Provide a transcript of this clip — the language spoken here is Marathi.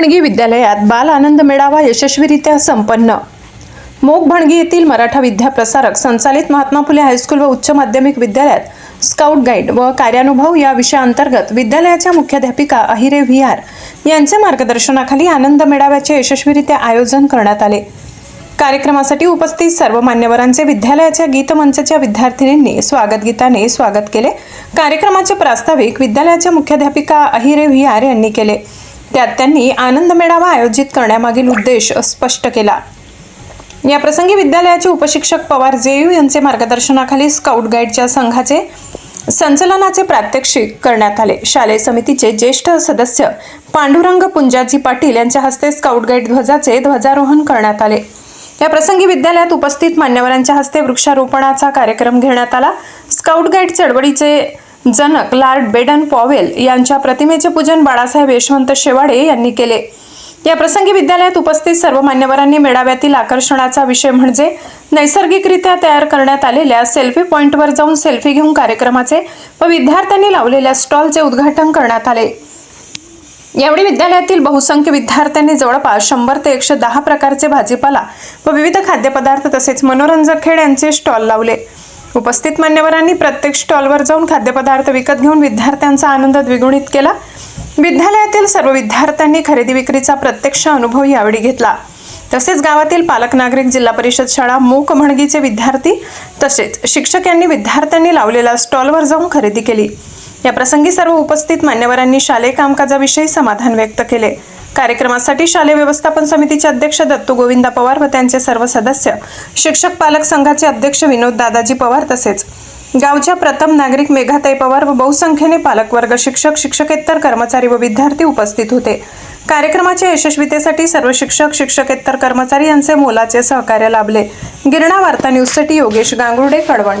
भणगी विद्यालयात बाल आनंद मेळावा यशस्वीरित्या संपन्न. मोग भणगी येथील मराठा विद्याप्रसारक संचालित महात्मा फुले हायस्कूल व उच्च माध्यमिक विद्यालयात स्काउट गाईड व कार्यानुभव या विषयाअंतर्गत विद्यालयाच्या मुख्याध्यापिका अहिरे व्ही आर यांच्या मार्गदर्शनाखाली आनंद मेळाव्याचे यशस्वीरित्या आयोजन करण्यात आले. कार्यक्रमासाठी उपस्थित सर्व मान्यवरांचे विद्यालयाच्या गीतमंचच्या विद्यार्थिनींनी स्वागत गीताने स्वागत केले. कार्यक्रमाचे प्रास्ताविक विद्यालयाच्या मुख्याध्यापिका अहिरे व्ही आर यांनी केले. त्यात त्यांनी आनंद मेळावा आयोजित करण्यामागील उद्देश स्पष्ट केला. या प्रसंगी विद्यालयाचे उपशिक्षक पवार जेयू यांचे मार्गदर्शनाखाली स्काउट गाईडच्या संघाचे संचलनाचे प्रात्यक्षिक करण्यात आले. शालेय समितीचे ज्येष्ठ सदस्य पांडुरंग पुंजाजी पाटील यांच्या हस्ते स्काउट गाईड ध्वजाचे ध्वजारोहण करण्यात आले. या प्रसंगी विद्यालयात उपस्थित मान्यवरांच्या हस्ते वृक्षारोपणाचा कार्यक्रम घेण्यात आला. स्काउट गाईड चळवळीचे जनक लॉर्ड बेडन पॉवेल यांच्या प्रतिमेचे पूजन बाळासाहेब यशवंत शेवाडे यांनी केले. या प्रसंगी विद्यालयात उपस्थित सर्व मान्यवरांनी मेळाव्यातील आकर्षणाचा विषय म्हणजे नैसर्गिकरित्या तयार करण्यात आलेल्या सेल्फी पॉईंटवर जाऊन सेल्फी घेऊन कार्यक्रमाचे व विद्यार्थ्यांनी लावलेल्या स्टॉलचे उद्घाटन करण्यात आले. यावेळी विद्यालयातील बहुसंख्य विद्यार्थ्यांनी जवळपास शंभर ते एकशे दहा प्रकारचे भाजीपाला व विविध खाद्यपदार्थ तसेच मनोरंजक खेळ यांचे स्टॉल लावले. उपस्थित मान्यवरांनी प्रत्येक स्टॉलवर जाऊन खाद्यपदार्थ विकत घेऊन विद्यार्थ्यांचा आनंद द्विगुणित केला. विद्यालयातील सर्व विद्यार्थ्यांनी खरेदी विक्रीचा प्रत्यक्ष अनुभव यावेळी घेतला. तसेच गावातील पालक नागरिक जिल्हा परिषद शाळा मूक म्हणगीचे विद्यार्थी तसेच शिक्षक यांनी विद्यार्थ्यांनी लावलेल्या स्टॉलवर जाऊन खरेदी केली. या प्रसंगी सर्व उपस्थित मान्यवरांनी शालेय कामकाजाविषयी समाधान व्यक्त केले. कार्यक्रमासाठी शालेय व्यवस्थापन समितीचे अध्यक्ष दत्तू गोविंदा पवार व त्यांचे सर्व सदस्य शिक्षक पालक संघाचे अध्यक्ष विनोद दादाजी पवार तसेच गावच्या प्रथम नागरिक मेघाताई पवार व बहुसंख्येने पालकवर्ग शिक्षक शिक्षकेतर कर्मचारी व विद्यार्थी उपस्थित होते. कार्यक्रमाच्या यशस्वीतेसाठी सर्व शिक्षक शिक्षकेतर कर्मचारी यांचे मोलाचे सहकार्य लाभले. गिरणा वार्ता न्यूजसाठी योगेश गांगुर्डे कडवण.